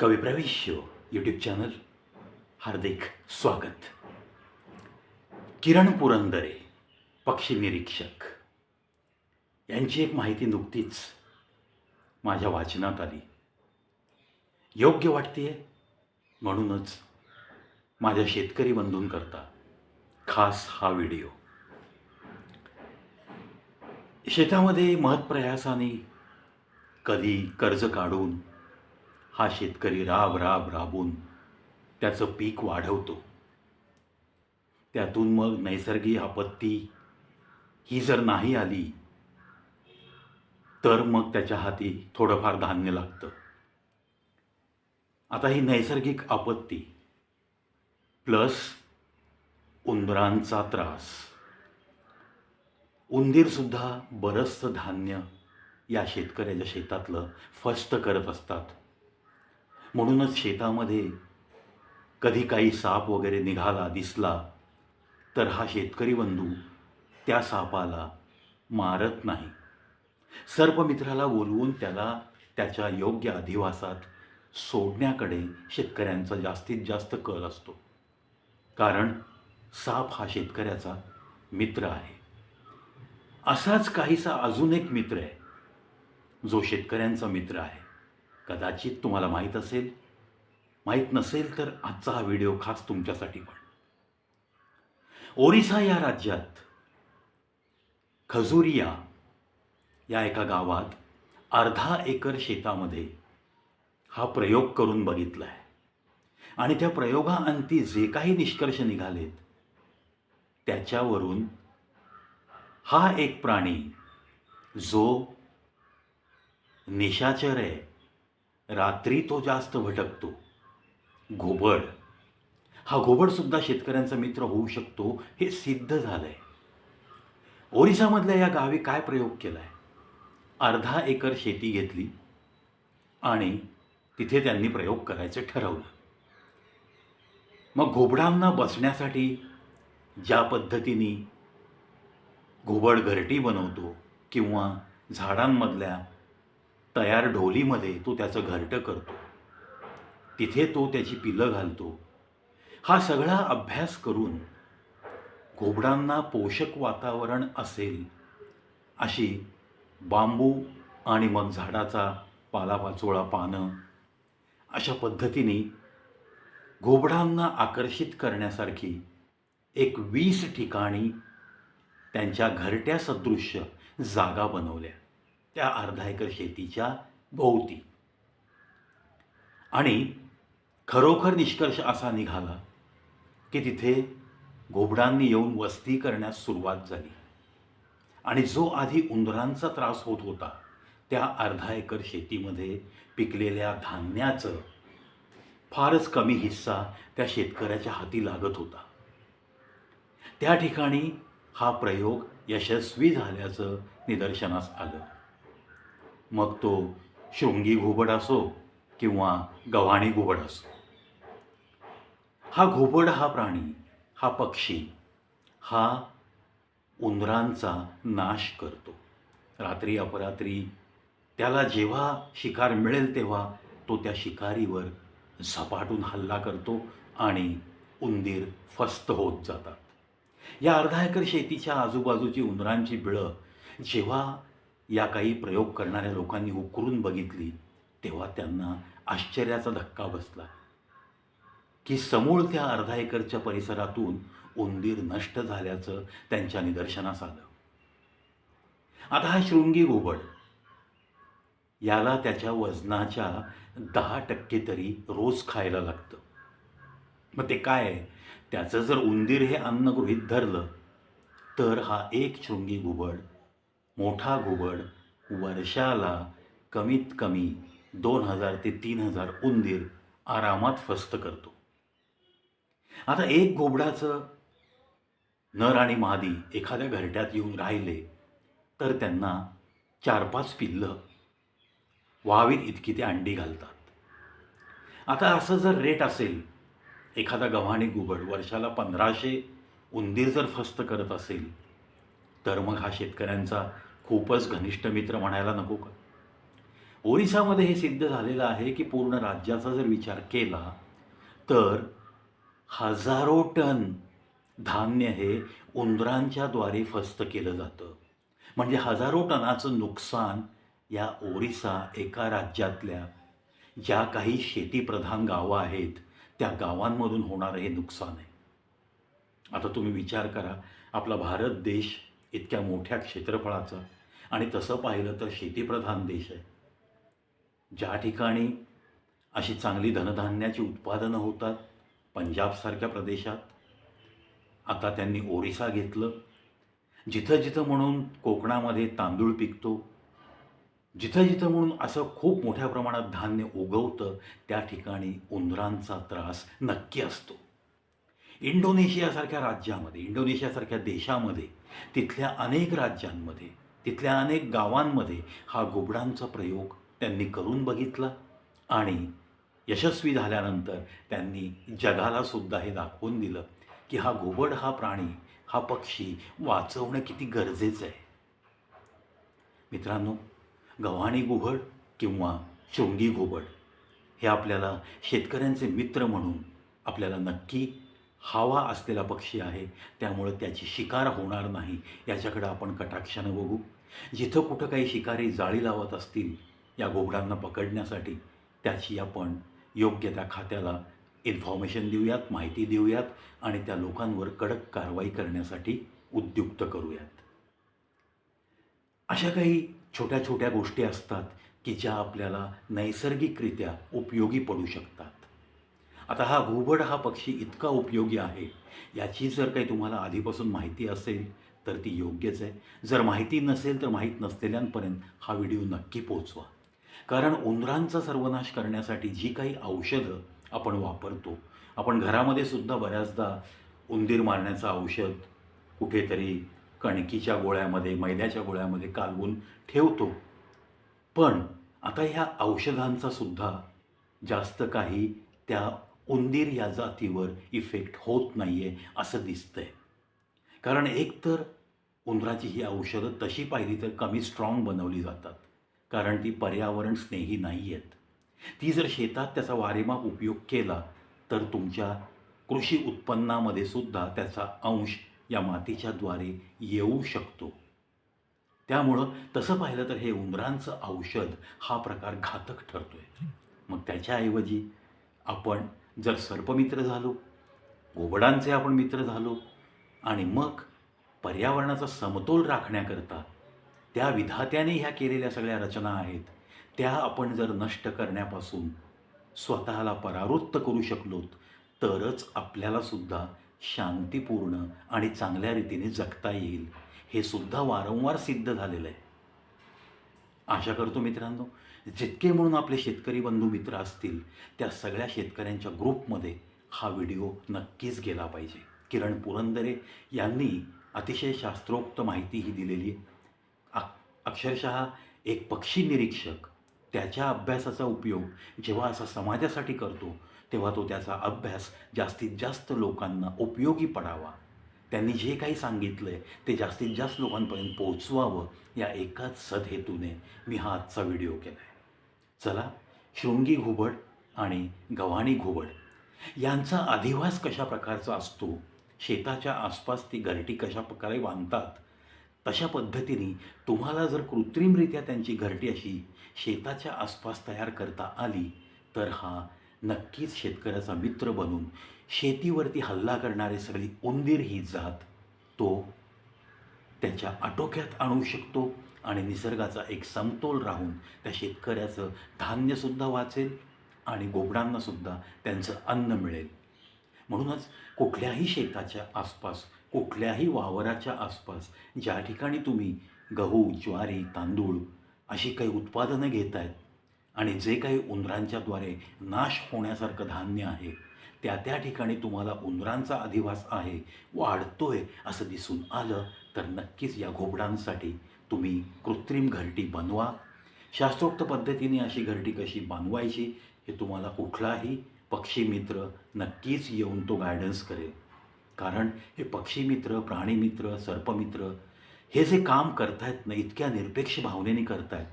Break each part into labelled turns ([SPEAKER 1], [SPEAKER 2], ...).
[SPEAKER 1] कवी प्रवेश YouTube channel हार्दिक स्वागत. किरण पुरंदरे पक्षी निरीक्षक. यांची एक माहिती नुकतीच माझ्या वाचनात आली. योग्य वाटते म्हणूनच माझ्या शेतकरी बंधूंकरता खास हा व्हिडिओ. शेतामध्ये महत्प्रयासाने कधी कर्ज काढून हा शेतकरी राब राब राबून त्याचं पीक वाढवतो. त्यातून मग नैसर्गिक आपत्ती ही जर नाही आली तर मग त्याच्या हाती थोडंफार धान्य लागतं. आता ही नैसर्गिक आपत्ती प्लस उंदरांचा त्रास. उंदीरसुद्धा बरंचसं धान्य या शेतकऱ्याच्या शेतातलं फस्त करत असतात. म्हणूनच शेतामध्ये कधी काही साप वगैरे निघाला दिसला तर हा शेतकरी बंधू त्या सापाला मारत नाही. सर्पमित्राला बोलवून त्याला त्याच्या योग्य अधिवासात सोडण्याकडे शेतकऱ्यांचा जास्तीत जास्त कल असतो. कारण साप हा शेतकऱ्याचा मित्र आहे. असाच काहीसा अजून एक मित्र आहे जो शेतकऱ्यांचा मित्र आहे. कदाचित तुम्हाला माहीत असेल. माहीत नसेल तर आजचा हा व्हिडिओ खास तुमच्यासाठी पण. ओरिसा या राज्यात खजुरिया या एका गावात अर्धा एकर शेतामध्ये हा प्रयोग करून बघितला आहे आणि त्या प्रयोगाअंती जे काही निष्कर्ष निघालेत त्याच्यावरून हा एक प्राणी जो निशाचर आहे रात्री तो जास्त भटकतो. घोबड. हा घोबडसुद्धा शेतकऱ्यांचा मित्र होऊ शकतो हे सिद्ध झालं आहे ओरिसामधल्या या गावी काय प्रयोग केला आहे अर्धा एकर शेती घेतली आणि तिथे त्यांनी प्रयोग करायचं ठरवलं. मग घोबडांना बसण्यासाठी ज्या पद्धतीने घोबड घरटी बनवतो किंवा झाडांमधल्या तयार ढोलीमध्ये तो त्याचं घरटं करतो. तिथे तो त्याची पिलं घालतो. हा सगळा अभ्यास करून घोबडांना पोषक वातावरण असेल अशी बांबू आणि मग झाडाचा पालापाचोळा पानं अशा पद्धतीने घोबडांना आकर्षित करण्यासारखी एक वीस ठिकाणी त्यांच्या घरट्यासदृश्य जागा बनवल्या. त्या अर्धा एकर शेतीच्या भोवती. आणि खरोखर निष्कर्ष असा निघाला की तिथे घोबडांनी येऊन वस्ती करण्यास सुरुवात झाली. आणि जो आधी उंदरांचा त्रास होत होता त्या अर्धा एकर शेतीमध्ये पिकलेल्या धान्याचं फारच कमी हिस्सा त्या शेतकऱ्याच्या हाती लागत होता. त्या ठिकाणी हा प्रयोग यशस्वी झाल्याचं निदर्शनास आलं. मग तो शृंगी घोबड असो किंवा गव्हाणी घोबड असो. हा घोबड हा प्राणी हा पक्षी हा उंदरांचा नाश करतो. रात्री अपरात्री त्याला जेव्हा शिकार मिळेल तेव्हा तो त्या शिकारीवर झपाटून हल्ला करतो आणि उंदीर फस्त होत जातात. या अर्धा एकर शेतीच्या आजूबाजूची उंदरांची बिळं जेव्हा या काही प्रयोग करणाऱ्या लोकांनी उकरून बघितली तेव्हा त्यांना आश्चर्याचा धक्का बसला की समूळ त्या अर्धा एकरच्या परिसरातून उंदीर नष्ट झाल्याचं त्यांच्या निदर्शनास आलं. आता हा शृंगी घुबड याला त्याच्या वजनाच्या दहा टक्के तरी रोज खायला लागतं. मग ते काय आहे? त्याचं जर उंदीर हे अन्न गृहीत धरलं तर हा एक शृंगी घुबड मोठा घुबड वर्षाला कमीत कमी दोन हजार ते तीन हजार उंदीर आरामात फस्त करतो. आता एक घोबडाचं नर आणि मादी एखाद्या घरट्यात येऊन राहिले तर त्यांना चार पाच पिल्लं व्हावीत इतकी ते अंडी घालतात. आता असं जर रेट असेल एखादा गव्हाणी गुबड वर्षाला पंधराशे उंदीर जर फस्त करत असेल तर मग हा शेतकऱ्यांचा खूपच घनिष्ठ मित्र म्हणायला नको का? ओरिसामध्ये हे सिद्ध झालेलं आहे की पूर्ण राज्याचा जर विचार केला तर हजारो टन धान्य हे उंदरांच्याद्वारे फस्त केलं जातं. म्हणजे हजारो टनाचं नुकसान या ओरिसा एका राज्यातल्या ज्या काही शेतीप्रधान गावं आहेत त्या गावांमधून होणारं हे नुकसान आहे. आता तुम्ही विचार करा आपला भारत देश इतक्या मोठ्या क्षेत्रफळाचा आणि तसं पाहिलं तर शेतीप्रधान देश आहे. ज्या ठिकाणी अशी चांगली धनधान्याची उत्पादनं होतात पंजाबसारख्या प्रदेशात आता त्यांनी ओरिसा घेतलं. जिथं जिथं म्हणून कोकणामध्ये तांदूळ पिकतो जिथं जिथं म्हणून असं खूप मोठ्या प्रमाणात धान्य उगवतं त्या ठिकाणी उंदरांचा त्रास नक्की असतो. इंडोनेशियासारख्या राज्यामध्ये इंडोनेशियासारख्या देशामध्ये तिथल्या अनेक राज्यांमध्ये तिथल्या अनेक गावांमध्ये हा घुबडांचा प्रयोग त्यांनी करून बघितला आणि यशस्वी झाल्यानंतर त्यांनी जगाला सुद्धा हे दाखवून दिलं की हा घुबड हा प्राणी हा पक्षी वाचवणं किती गरजेचं आहे. मित्रांनो गव्हाणी घुबड किंवा शृंगी घुबड हे आपल्याला शेतकऱ्यांचे मित्र म्हणून आपल्याला नक्की हवा असलेला पक्षी आहे त्यामुळं त्याची शिकार होणार नाही याच्याकडं आपण कटाक्षानं बघू. जिथं कुठं काही शिकारी जाळी लावत असतील या घोबडांना पकडण्यासाठी त्याची आपण योग्य त्या खात्याला इन्फॉर्मेशन देऊयात माहिती देऊयात आणि त्या लोकांवर कडक कारवाई करण्यासाठी उद्युक्त करूयात. अशा काही छोट्या छोट्या गोष्टी असतात की ज्या आपल्याला नैसर्गिकरित्या उपयोगी पडू शकतात. आता हा घुबड हा पक्षी इतका उपयोगी आहे याची जर काही तुम्हाला आधीपासून माहिती असेल तर ती योग्यच आहे. जर माहिती नसेल तर माहीत नसलेल्यांपर्यंत हा व्हिडिओ नक्की पोचवा कारण उंदरांचा सर्वनाश करण्यासाठी जी काही औषधं आपण वापरतो आपण घरामध्ये सुद्धा बऱ्याचदा उंदीर मारण्याचं औषध कुठेतरी कणकीच्या गोळ्यामध्ये मैद्याच्या गोळ्यामध्ये कालवून ठेवतो. पण आता ह्या औषधांचा सुद्धा जास्त काही त्या उंदीर या जातीवर इफेक्ट होत नाही आहे असं दिसतंय. कारण एकतर उंदराची ही औषधं तशी पाहिली तर कमी स्ट्रॉंग बनवली जातात. कारण ती पर्यावरण स्नेही नाही आहेत ती जर शेतात त्याचा वारेमाप उपयोग केला तर तुमच्या कृषी उत्पन्नामध्ये सुद्धा त्याचा अंश या मातीच्याद्वारे येऊ शकतो. त्यामुळं तसं पाहिलं तर हे उंदरांचं औषध हा प्रकार घातक ठरतोय. मग त्याच्याऐवजी आपण जर सर्पमित्र झालो घोबडांचे आपण मित्र झालो आणि मग पर्यावरणाचा समतोल राखण्याकरता त्या विधात्याने ह्या केलेल्या सगळ्या रचना आहेत. त्या आपण जर नष्ट करण्यापासून स्वतःला परावृत्त करू शकलो तरच आपल्याला सुद्धा शांतीपूर्ण आणि चांगल्या रीतीने जगता येईल. हे सुद्धा वारंवार सिद्ध झालेलं आहे आशा करतो मित्रांनो जितके म्हणून आपले शेतकरी बंधू मित्र असतील त्या सगळ्या शेतकऱ्यांच्या ग्रुपमध्ये हा व्हिडिओ नक्कीच गेला पाहिजे. किरण पुरंदरे यांनी अतिशय शास्त्रोक्त माहिती ही दिलेली आहे. अक्षरशः एक पक्षी निरीक्षक त्याच्या अभ्यासाचा उपयोग जेव्हा असा समाजासाठी करतो तेव्हा तो त्याचा अभ्यास जास्तीत जास्त लोकांना उपयोगी पडावा. त्यांनी जे काही सांगितलं आहे ते जास्तीत जास्त लोकांपर्यंत पोहोचवावं या एकाच सदहेतूने मी हा आजचा व्हिडिओ केला आहे चला शृंगी घुबड आणि गव्हाणी घुबड यांचा अधिवास कशा प्रकारचा असतो शेताच्या आसपास ती घरटी कशा प्रकारे बांधतात तशा पद्धतीने तुम्हाला जर कृत्रिमरित्या त्यांची घरटी अशी शेताच्या आसपास तयार करता आली तर हा नक्कीच शेतकऱ्याचा मित्र बनून शेतीवरती हल्ला करणारे सगळी उंदीर ही जात तो त्याच्या आटोक्यात आणू शकतो आणि निसर्गाचा एक समतोल राहून त्या शेतकऱ्याचं धान्यसुद्धा वाचेल आणि गोबडांनासुद्धा त्यांचं अन्न मिळेल. म्हणूनच कुठल्याही शेताच्या आसपास कुठल्याही वावराच्या आसपास ज्या ठिकाणी तुम्ही गहू ज्वारी तांदूळ अशी काही उत्पादनं घेत आहेत आणि जे काही उंदरांच्याद्वारे नाश होण्यासारखं धान्य आहे त्या त्या ठिकाणी तुम्हाला उंदरांचा अधिवास आहे वाढतोय असं दिसून आलं तर नक्कीच या घोबडांसाठी तुम्ही कृत्रिम घरटी बनवा. शास्त्रोक्त पद्धतीने अशी घरटी कशी बांधवायची हे तुम्हाला कुठलाही पक्षीमित्र नक्कीच येऊन तो गायडन्स करेल. कारण हे पक्षीमित्र प्राणीमित्र सर्पमित्र हे जे काम करतायत ना इतक्या निरपेक्ष भावनेने करतायत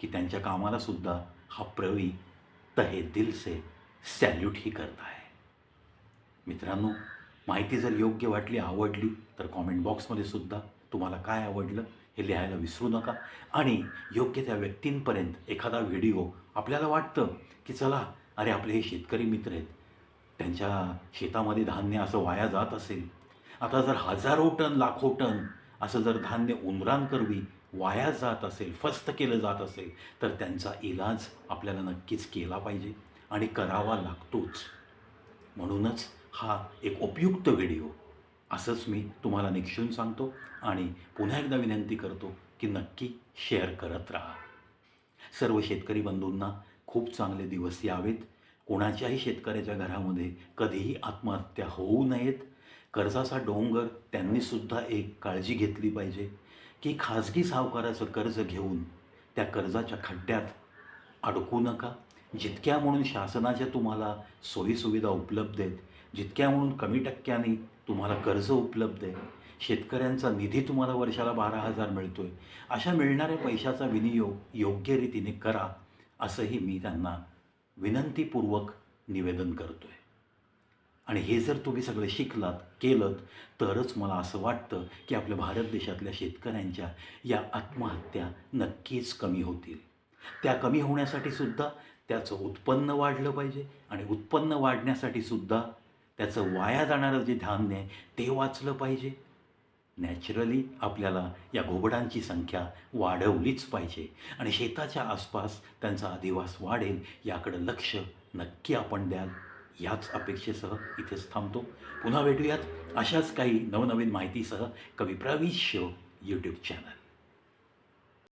[SPEAKER 1] की त्यांच्या कामाला सुद्धा हा प्रवी तहे दिल से सॅल्यूटही करत आहे मित्रांनो माहिती जर योग्य वाटली आवडली तर कॉमेंट बॉक्समध्ये सुद्धा तुम्हाला काय आवडलं हे लिहायला विसरू नका. आणि योग्य त्या व्यक्तींपर्यंत एखादा व्हिडिओ आपल्याला वाटतं की चला अरे आपले हे शेतकरी मित्र आहेत. त्यांच्या शेतामध्ये धान्य असं वाया जात असेल. आता जर हजारो टन लाखो टन असं जर धान्य उंदरांकरवी वाया जात असेल फस्त केलं जात असेल तर त्यांचा इलाज आपल्याला नक्कीच केला पाहिजे आणि करावा लागतोच. म्हणूनच हा एक उपयुक्त व्हिडिओ. असंच मी तुम्हाला निक्षून सांगतो आणि पुन्हा एकदा विनंती करतो की नक्की शेअर करत राहा. सर्व शेतकरी बंधूंना खूप चांगले दिवस यावेत. कोणाच्याही शेतकऱ्याच्या घरामध्ये कधीही आत्महत्या होऊ नयेत. कर्जाचा डोंगर त्यांनीसुद्धा एक काळजी घेतली पाहिजे की खाजगी सावकाराचं कर्ज घेऊन त्या कर्जाच्या खड्ड्यात अडकू नका. जितक्या म्हणून शासनाच्या तुम्हाला सोयीसुविधा उपलब्ध आहेत जितक्या म्हणून कमी टक्क्यांनी तुम्हाला कर्ज उपलब्ध आहे शेतकऱ्यांचा निधी तुम्हाला वर्षाला बारा हजार मिळतो आहे अशा मिळणाऱ्या पैशाचा विनियोग योग्य रीतीने करा. असंही मी त्यांना विनंतीपूर्वक निवेदन करतो आहे आणि हे जर तुम्ही सगळे शिकलात केलं तरच मला असं वाटतं की आपल्या भारत देशातल्या शेतकऱ्यांच्या या आत्महत्या नक्कीच कमी होतील. त्या कमी होण्यासाठी सुद्धा त्याचं उत्पन्न वाढलं पाहिजे आणि उत्पन्न वाढण्यासाठी सुद्धा त्याचं वाया जाणारं जे धान्य आहे ते वाचलं पाहिजे. नॅचरली आपल्याला या घोबडांची संख्या वाढवलीच पाहिजे. आणि शेताच्या आसपास त्यांचा अधिवास वाढेल याकडं लक्ष नक्की आपण द्याल. याच अपेक्षेसह इथेच थांबतो. पुन्हा भेटूयात अशाच काही नवनवीन माहितीसह कवी प्रवीश शो यूट्यूब चॅनल